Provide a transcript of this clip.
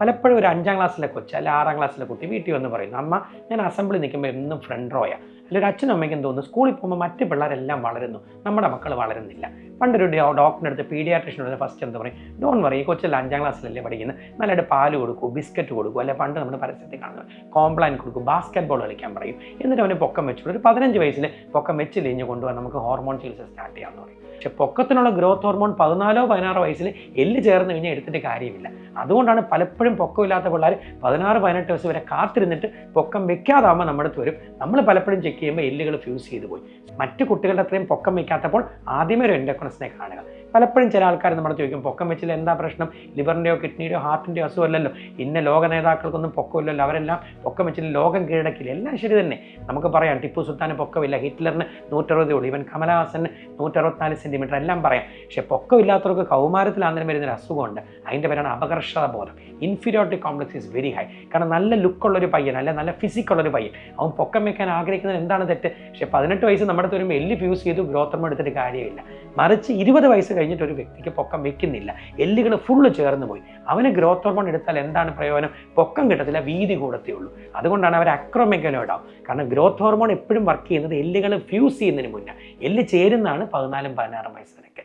പലപ്പോഴും ഒരു അഞ്ചാം ക്ലാസ്സിലെ കൊച്ച് അല്ലെ ആറാം ക്ലാസ്സിലെ കുട്ടി വീട്ടിൽ വന്ന് പറയുന്നു അമ്മ ഞാൻ അസംബ്ലി നിൽക്കുമ്പോൾ എന്നും ഫ്രണ്ട് റോയാ അല്ലെ ഒരു അച്ഛനും അമ്മയ്ക്കും തോന്നുന്നു സ്കൂളിൽ പോകുമ്പോൾ മറ്റ് പിള്ളേരെല്ലാം വളരുന്നു. നമ്മുടെ മക്കൾ വളരുന്നില്ല. പണ്ടൊരു ഡോക്ടറിന്റെ അടുത്ത് പീഡിയാട്രിഷനോട് ഫസ്റ്റ് എന്താ പറയും? ഡോൺ വറി ഈ കൊച്ചല്ല അഞ്ചാം ക്ലാസ്സിലല്ലേ പഠിക്കുന്നത് നല്ലതായിട്ട് പാൽ കൊടുക്കും ബിസ്ക്കറ്റ് കൊടുക്കും അല്ലെങ്കിൽ പണ്ട് നമ്മുടെ പരസ്യത്തിൽ കാണുന്നത് കോംപ്ലാൻ കൊടുക്കും ബാസ്ക്കറ്റ് ബോൾ കളിക്കാൻ പറയും. എന്നിട്ട് അവന് പൊക്കം വെച്ചു ഒരു പതിനഞ്ച് വയസ്സിൽ പൊക്കം വെച്ച് ലിഞ്ഞ് കൊണ്ടുപോകാൻ നമുക്ക് ഹോർമോൺ ചികിത്സ സ്റ്റാർട്ട് ചെയ്യാമെന്ന് പറയും. പക്ഷെ പൊക്കത്തിനുള്ള ഗ്രോത്ത് ഹോർമോൺ പതിനാലോ പതിനാറോ വയസ്സിൽ എല്ല് ചേർന്ന് കഴിഞ്ഞാൽ എടുത്തിട്ട് കാര്യമില്ല. അതുകൊണ്ടാണ് പലപ്പോഴും പൊക്കമില്ലാത്ത പിള്ളേർ പതിനാറ് പതിനെട്ട് വയസ്സ് വരെ കാത്തിരുന്നിട്ട് പൊക്കം വെക്കാതാകുമ്പോൾ നമ്മുടെ അടുത്ത് വരും. നമ്മൾ പലപ്പോഴും ചെക്ക് ചെയ്യുമ്പോൾ എല്ലുകൾ ഫ്യൂസ് ചെയ്ത് പോയി. മറ്റു കുട്ടികളുടെ അത്രയും പൊക്കം വെക്കാത്തപ്പോൾ ആദ്യമേ ഒരു എൻഡോക്രസിനെ കാണുക. പലപ്പോഴും ചില ആൾക്കാർ നമ്മൾ ചോദിക്കും പൊക്കം വെച്ചിൽ എന്താ പ്രശ്നം? ലിവറിന്റെയോ കിഡ്നിയുടെയോ ഹാർട്ടിന്റെയോ അസുഖമല്ലല്ലോ ഇന്ന ലോക നേതാക്കൾക്കൊന്നും പൊക്കമില്ലല്ലോ. അവരെല്ലാം പൊക്കം വെച്ചിൽ ലോകം കീഴടക്കില്ല. എല്ലാം ശരി തന്നെ. നമുക്ക് പറയാം ടിപ്പു സുൽത്താന് പൊക്കമില്ല ഹിറ്റ്ലറിന് നൂറ്ററുപതേ ഉള്ളൂ ഇവൻ കമലഹാസന് നൂറ്ററുപത്തിനാല് സെന്റിമീറ്റർ എല്ലാം പറയാം. പക്ഷെ പൊക്കമില്ലാത്തവർക്ക് കൗമാരത്തിൽ ആന്തരം വരുന്നൊരു അസുഖമുണ്ട്. അതിന്റെ പേരാണ് അപകർഷത ബോധം. Inferiority complex is very high കാരണം നല്ല ലുക്കുള്ളൊരു പയ്യൻ അല്ല നല്ല ഫിസിക്കുള്ളൊരു പയ്യൻ അവൻ പൊക്കം വെക്കാൻ ആഗ്രഹിക്കുന്നത് എന്താണ് തെറ്റ്? പക്ഷേ പതിനെട്ട് വയസ്സ് നമ്മുടെ വരുമ്പോൾ എല്ല് ഫ്യൂസ് ചെയ്ത് ഗ്രോത്ത് ഹോർമോൺ എടുത്തിട്ട് കാര്യമില്ല. മറിച്ച് ഇരുപത് വയസ്സ് കഴിഞ്ഞിട്ട് ഒരു വ്യക്തിക്ക് പൊക്കം വെക്കുന്നില്ല. എല്ലുകൾ ഫുള്ള് ചേർന്ന് പോയി. അവന് ഗ്രോത്ത് ഹോർമോൺ എടുത്താൽ എന്താണ് പ്രയോജനം? പൊക്കം കിട്ടത്തില്ല വീതി കൂടത്തേ ഉള്ളൂ. അതുകൊണ്ടാണ് അവർ അക്രോമെക്കനോയിഡ് കാരണം ഗ്രോത്ത് ഹോർമോൺ എപ്പോഴും വർക്ക് ചെയ്യുന്നത് എല്ലുകൾ ഫ്യൂസ് ചെയ്യുന്നതിന് മുന്നേ. എല്ല് ചേരുന്നതാണ് പതിനാലും പതിനാറും വയസ്സിലൊക്കെ